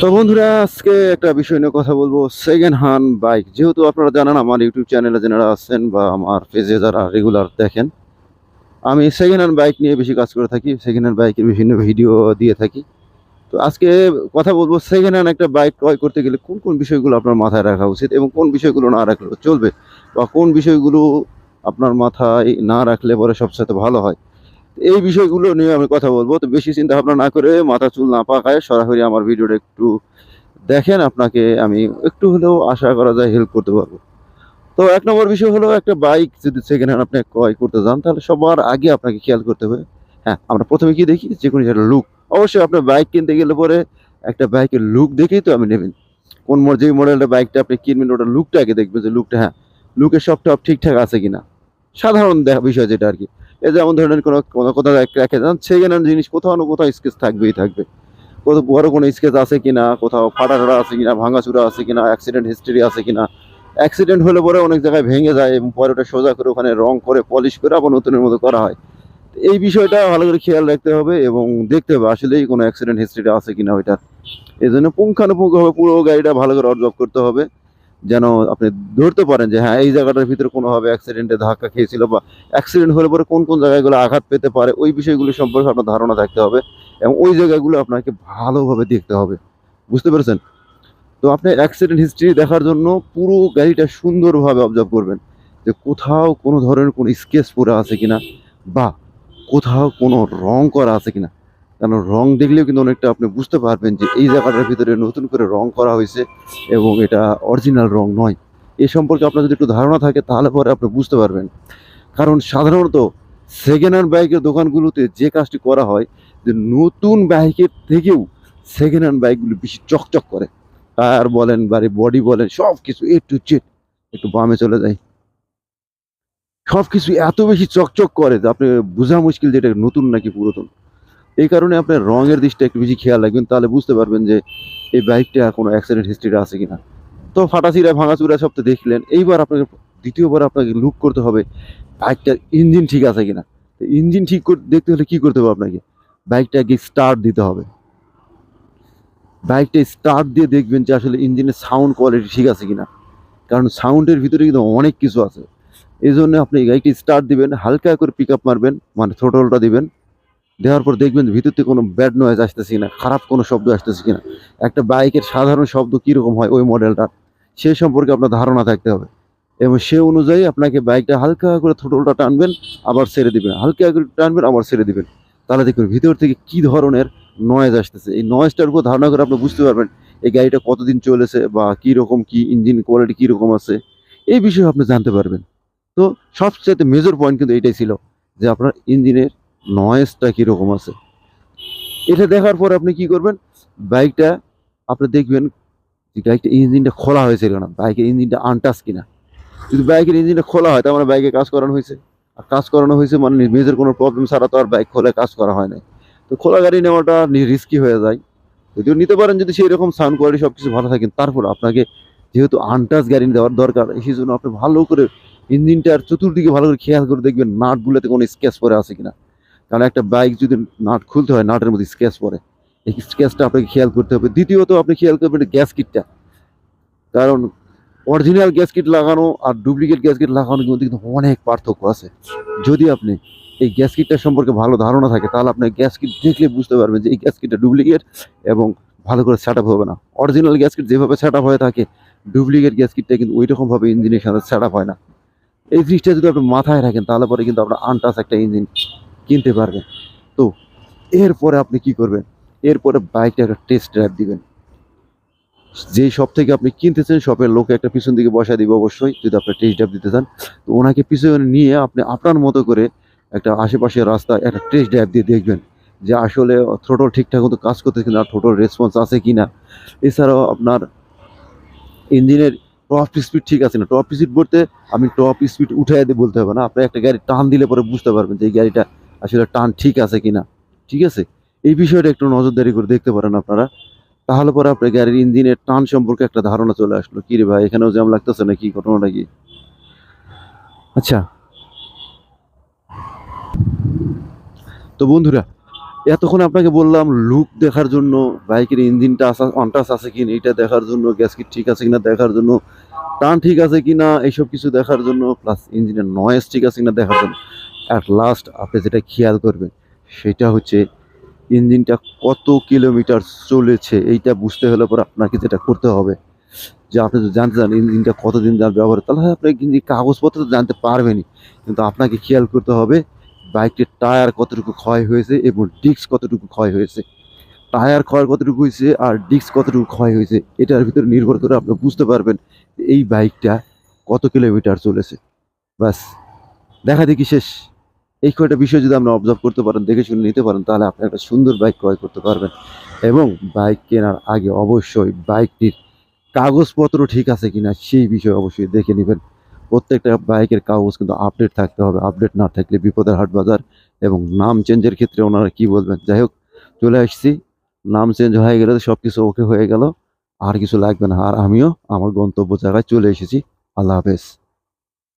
তো বন্ধুরা, আজকে একটা বিষয় নিয়ে কথা বলব। সেকেন্ড হ্যান্ড বাইক যেহেতু আপনারা জানেন, আমার ইউটিউব চ্যানেলে যারা আছেন বা আমার পেজে যারা রেগুলার দেখেন, আমি সেকেন্ড হ্যান্ড বাইক নিয়ে বেশি কাজ করে থাকি। সেকেন্ড হ্যান্ড বাইকের বিভিন্ন ভিডিও দিয়ে থাকি। তো আজকে কথা বলব সেকেন্ড হ্যান্ড একটা বাইক ক্রয় করতে গেলে কোন কোন বিষয়গুলো আপনার মাথায় রাখা উচিত এবং কোন বিষয়গুলো না রাখলেও চলবে? বা কোন বিষয়গুলো আপনার মাথায় না রাখলে পরে সবসাথে ভালো হয়? এই বিষয়গুলো নিয়ে আমি কথা বলব। তো বেশি চিন্তা ভাবনা না করে মাথা চুল না পাকায় সরাসরি আমার ভিডিওটা একটু দেখেন, আপনাকে আমি একটু হলেও আশা করা যায় হেল্প করতে পারব। তো এক নম্বর বিষয় হলো একটা বাইক যদি সেকেন্ড হ্যান্ড আপনি ক্রয় করতে যান, তাহলে সবার আগে আপনাকে খেয়াল করতে হবে। হ্যাঁ আমরা প্রথমে কি দেখি? যে কোনো একটা লুক অবশ্যই আপনার বাইক কিনতে গেলে পরে একটা বাইকের লুক দেখেই তো আমি নেবেন। কোন যে মডেলটা বাইকটা আপনি কিনবেন ওটা লুকটা আগে দেখবেন যে লুকটা হ্যাঁ লুকের সব টপ ঠিকঠাক আছে কিনা। সাধারণ দেখা বিষয় যেটা আর কি। এই যেমন ধরনের কোনো কোনো কোথাও রেখে যান হ্যান্ড জিনিস কোথাও না কোথাও স্কেচ থাকবেই থাকবে। কোথাও বড় কোনো স্কেচ আছে কি না কোথাও ফাটা টাটা আছে কিনা, ভাঙাচুরা আছে কিনা অ্যাক্সিডেন্ট হিস্ট্রি আছে কি না অ্যাক্সিডেন্ট হলে পরে অনেক জায়গায় ভেঙে যায় এবং পরে ওটা সোজা করে ওখানে রং করে পলিশ করে আবার নতুনের মতো করা হয়। এই বিষয়টা ভালো করে খেয়াল রাখতে হবে এবং দেখতে হবে আসলেই কোনো অ্যাক্সিডেন্ট হিস্ট্রিটা আছে কিনা ওইটার। এই জন্য পুঙ্খানুপুঙ্খভাবে পুরো গাড়িটা ভালো করে অবজার্ভ করতে হবে। যেন আপনি ধরতে পারেন যে হ্যাঁ এই জায়গাটার ভিতরে কোনোভাবে অ্যাক্সিডেন্টে ধাক্কা খেয়েছিল বা অ্যাক্সিডেন্ট হলে পরে কোন কোন জায়গাগুলো আঘাত পেতে পারে, ওই বিষয়গুলো সম্পর্কে আপনার ধারণা থাকতে হবে এবং ওই জায়গাগুলো আপনাকে ভালোভাবে দেখতে হবে। বুঝতে পেরেছেন? তো আপনি অ্যাক্সিডেন্ট হিস্ট্রি দেখার জন্য পুরো গাড়িটা সুন্দরভাবে অবজার্ভ করবেন যে, কোথাও কোনো ধরনের কোনো স্কেচ পড়ে আছে কিনা বা কোথাও কোনো রং করা আছে কিনা। কারণ রং দেখলেও কিন্তু অনেকটা আপনি বুঝতে পারবেন যে এই জায়গাটার ভিতরে নতুন করে রং করা হয়েছে এবং এটা অরিজিনাল রং নয়। এ সম্পর্কে আপনার যদি একটু ধারণা থাকে, তাহলে পরে আপনি বুঝতে পারবেন। কারণ সাধারণত সেকেন্ড হ্যান্ড বাইকের দোকানগুলোতে যে কাজটি করা হয়, যে নতুন বাইকের থেকেও সেকেন্ড হ্যান্ড বাইকগুলো বেশি চকচক করে। টায়ার বলেন, বাড়ি বডি বলেন সব কিছু এ টু জেড একটু বামে চলে যায় সব কিছু এত বেশি চকচক করে যে আপনি বোঝা মুশকিল যে এটা নতুন নাকি পুরাতন। এই কারণে আপনার রঙের দিকটা একটু বেশি খেয়াল রাখবেন, তাহলে বুঝতে পারবেন যে এই বাইকটা কোনো অ্যাক্সিডেন্ট হিস্ট্রিটা আছে কিনা। তো ফাটাচিরা, ভাঙাচুরা সব তো দেখলেন, এইবার আপনাকে দ্বিতীয়বার আপনাকে লুক করতে হবে, বাইকটার ইঞ্জিন ঠিক আছে কিনা। তো ইঞ্জিন ঠিক দেখতে হলে কি করতে হবে আপনাকে? বাইকটা বাইকটাকে স্টার্ট দিতে হবে। বাইকটা স্টার্ট দিয়ে দেখবেন যে আসলে ইঞ্জিনের সাউন্ড কোয়ালিটি ঠিক আছে কিনা। কারণ সাউন্ডের ভিতরে কিন্তু অনেক কিছু আছে। এই জন্য আপনি গাড়িটি স্টার্ট দিবেন, হালকা করে পিক আপ মারবেন মানে থ্রোটলটা দিবেন। দেওয়ার পর দেখবেন ভিতর থেকে কোনো ব্যাড নয়েজ আসতেছে কিনা, খারাপ কোনো শব্দ আসতেছে কিনা। একটা বাইকের সাধারণ শব্দ কীরকম হয় ওই মডেলটার সেই সম্পর্কে আপনার ধারণা থাকতে হবে। এবং সে অনুযায়ী আপনাকে বাইকটা হালকা করে থ্রোটলটা টানবেন, আবার ছেড়ে দিবেন। হালকা করে টানবেন, আবার ছেড়ে দিবেন। তাহলে দেখবেন ভিতর থেকে কি ধরনের নয়েজ আসতেছে। এই নয়েজটার উপর ধারণা করে আপনি বুঝতে পারবেন, এই গাড়িটা কতদিন চলেছে বা কী রকম কি ইঞ্জিন কোয়ালিটি কী রকম আছে। এই বিষয়ে আপনি জানতে পারবেন। তো সবচেয়ে মেজর পয়েন্ট কিন্তু এটাই ছিল যে আপনার ইঞ্জিনের নয়েজটা কীরকম আছে? এটা দেখার পর আপনি কি করবেন? বাইকটা আপনি দেখবেন যে বাইকটা ইঞ্জিনটা খোলা হয়েছে কিনা? বাইকের ইঞ্জিনটা আনটাচ কিনা? যদি বাইকের ইঞ্জিনটা খোলা হয়, তার মানে বাইকে কাজ করানো হয়েছে। আর কাজ করানো হয়েছে মানে মেজর কোনো প্রবলেম ছাড়া তো আর বাইক খোলে কাজ করা হয় না তো খোলা গাড়ি নেওয়াটা রিস্কি হয়ে যায়। যদিও নিতে পারেন যদি সেই রকম সাউন্ড কোয়ালিটি সব কিছু ভালো থাকেন তারপর আপনাকে যেহেতু আনটাচ গাড়ি দেওয়ার দরকার, সেই জন্য আপনি ভালো করে ইঞ্জিনটার চতুর্দিকে ভালো করে খেয়াল করে দেখবেন, নাটগুলোতে কোনো স্কেচ পরে আছে কিনা। কারণ একটা বাইক যদি নাট খুলতে হয়, নাটের মধ্যে স্কেচ পরে এই স্কেচটা আপনাকে খেয়াল করতে হবে। দ্বিতীয়ত, আপনি খেয়াল করবেন গ্যাস কিটটা কারণ অরিজিনাল গ্যাস কিট লাগানো আর ডুপ্লিকেট গ্যাস কিট লাগানো কিন্তু কিন্তু অনেক পার্থক্য আছে। যদি আপনি এই গ্যাস কিটটা সম্পর্কে ভালো ধারণা থাকে, তাহলে আপনি গ্যাস কিট দেখলে বুঝতে পারবেন যে এই গ্যাস কিটটা ডুপ্লিকেট এবং ভালো করে সেট হবে না। অরিজিনাল গ্যাস কিট যেভাবে সেট হয়ে থাকে ডুপ্লিকেট গ্যাস কিটটা কিন্তু ওই রকমভাবে ইঞ্জিনের সাথে সেট হয় না। এই জিনিসটা যদি আপনি মাথায় রাখেন, তাহলে পরে কিন্তু আপনার আনটাস একটা ইঞ্জিন কিনতে পারবেন। তো এরপরে আপনি কি করবেন? এরপরে বাইকটা একটা টেস্ট ড্রাইভ দিবেন। যেই শপ থেকে আপনি কিনতেছেন শপের লোকে একটা পিছন দিকে বসায় দিবে অবশ্যই, যদি আপনি টেস্ট ড্রাইভ দিতে চান। তো ওনাকে পিছনে নিয়ে আপনি আপনার মতো করে একটা আশেপাশের রাস্তায় একটা টেস্ট ড্রাইভ দিয়ে দেখবেন যে আসলে থ্রোটল ঠিকঠাক মতো কাজ করতেছে কিনা থ্রোটল রেসপন্স আছে কিনা। এছাড়াও আপনার ইঞ্জিনের টপ স্পিড ঠিক আছে না? টপ স্পিড বলতে আমি টপ স্পিড দিয়ে বলতে হবে না। আপনি একটা গাড়ি টান দিলে পরে বুঝতে পারবেন যে গাড়িটা আসলে টান ঠিক আছে কিনা? ঠিক আছে? এই বিষয়টা একটু নজরদারি করে দেখতে পারেন আপনারা। তাহলে পরে আপনার গাড়ির ইঞ্জিনের টান সম্পর্কে একটা ধারণা চলে আসলো। কি রে ভাই, এখানেও জ্যাম লাগতেছে না কি ঘটনাটা কি? আচ্ছা। তো বন্ধুরা, এতক্ষণ আপনাকে বললাম লুক দেখার জন্য, বাইকের ইঞ্জিনটা আসা অনটাস আছে কিনা, এটা দেখার জন্য গ্যাসকিট ঠিক আছে কিনা দেখার জন্য, টান ঠিক আছে কিনা, এইসব কিছু দেখার জন্য প্লাস ইঞ্জিনের নয়েজ ঠিক আছে কিনা দেখার জন্য। অ্যাট লাস্ট আপনি যেটা খেয়াল করবেন, সেটা হচ্ছে ইঞ্জিনটা কত কিলোমিটার চলেছে, এইটা বুঝতে হলে পরে আপনাকে যেটা করতে হবে। যে আপনি যদি জানতে চান ইঞ্জিনটা কতদিন ব্যবহার, তাহলে আপনি কিন্তু কাগজপত্র তো জানতে পারবেনই। কিন্তু আপনাকে খেয়াল করতে হবে বাইকটির টায়ার কতটুকু ক্ষয় হয়েছে এবং ডিস্ক কতটুকু ক্ষয় হয়েছে। টায়ার ক্ষয় কতটুকু হয়েছে আর ডিস্ক কতটুকু ক্ষয় হয়েছে, এটার ভিতরে নির্ভর করে আপনি বুঝতে পারবেন এই বাইকটা কত কিলোমিটার চলেছে। ব্যাস, দেখা দেখি শেষ। এই কয়টা বিষয় যদি আপনি অবজার্ভ করতে পারেন, দেখে শুনে নিতে পারেন, তাহলে আপনি একটা সুন্দর বাইক ক্রয় করতে পারবেন। এবং বাইক কেনার আগে অবশ্যই বাইকটির কাগজপত্র ঠিক আছে কিনা, সেই বিষয়ে অবশ্যই দেখে নেবেন। প্রত্যেকটা বাইকের কাগজ কিন্তু আপডেট থাকতে হবে। আপডেট না থাকলে বিপদের হাট বাজার এবং নাম চেঞ্জের ক্ষেত্রে ওনারা কি বলবেন? যাই হোক, চলে আসছি। নাম চেঞ্জ হয়ে গেলে সব কিছু ওকে হয়ে গেল। আর কিছু লাগবে না। আর আমিও আমার গন্তব্য জায়গায় চলে এসেছি। আল্লাহ হাফেজ।